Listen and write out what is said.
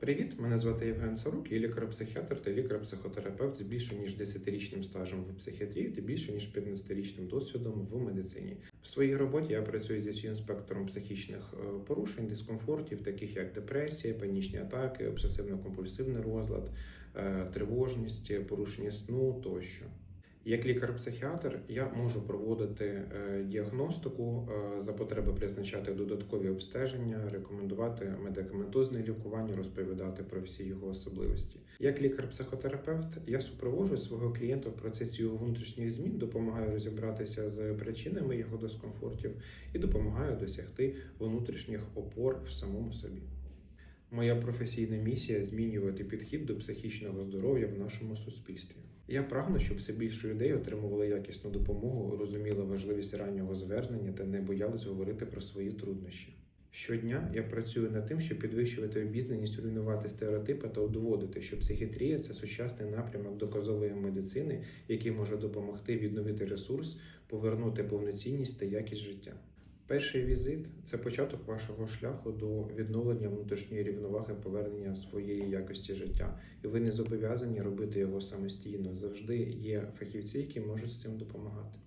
Привіт, мене звати Євген Сарук, я лікар-психіатр та лікар-психотерапевт з більше ніж 10-річним стажем в психіатрії та більше ніж 15-річним досвідом в медицині. В своїй роботі я працюю зі всім спектром психічних е, порушень, дискомфортів, таких як депресія, панічні атаки, обсесивно-компульсивний розлад, е, тривожність, порушення сну тощо. Як лікар-психіатр я можу проводити е, діагностику, е, за потреби призначати додаткові обстеження, рекомендувати медикаментозне лікування, розповідати про всі його особливості. Як лікар-психотерапевт я супроводжу свого клієнта в процесі його внутрішніх змін, допомагаю розібратися з причинами його дискомфортів і допомагаю досягти внутрішніх опор в самому собі. Моя професійна місія змінювати підхід до психічного здоров'я в нашому суспільстві. Я прагну, щоб все більше людей отримували якісну допомогу, розуміли важливість раннього звернення та не боялись говорити про свої труднощі. Щодня я працюю над тим, щоб підвищувати обізнаність, руйнувати стереотипи та доводити, що психіатрія це сучасний напрямок доказової медицини, який може допомогти відновити ресурс, повернути повноцінність та якість життя. Перший візит це початок вашого шляху до відновлення внутрішньої рівноваги, повернення своєї якості життя, і ви не зобов'язані робити його самостійно. Завжди є фахівці, які можуть з цим допомагати.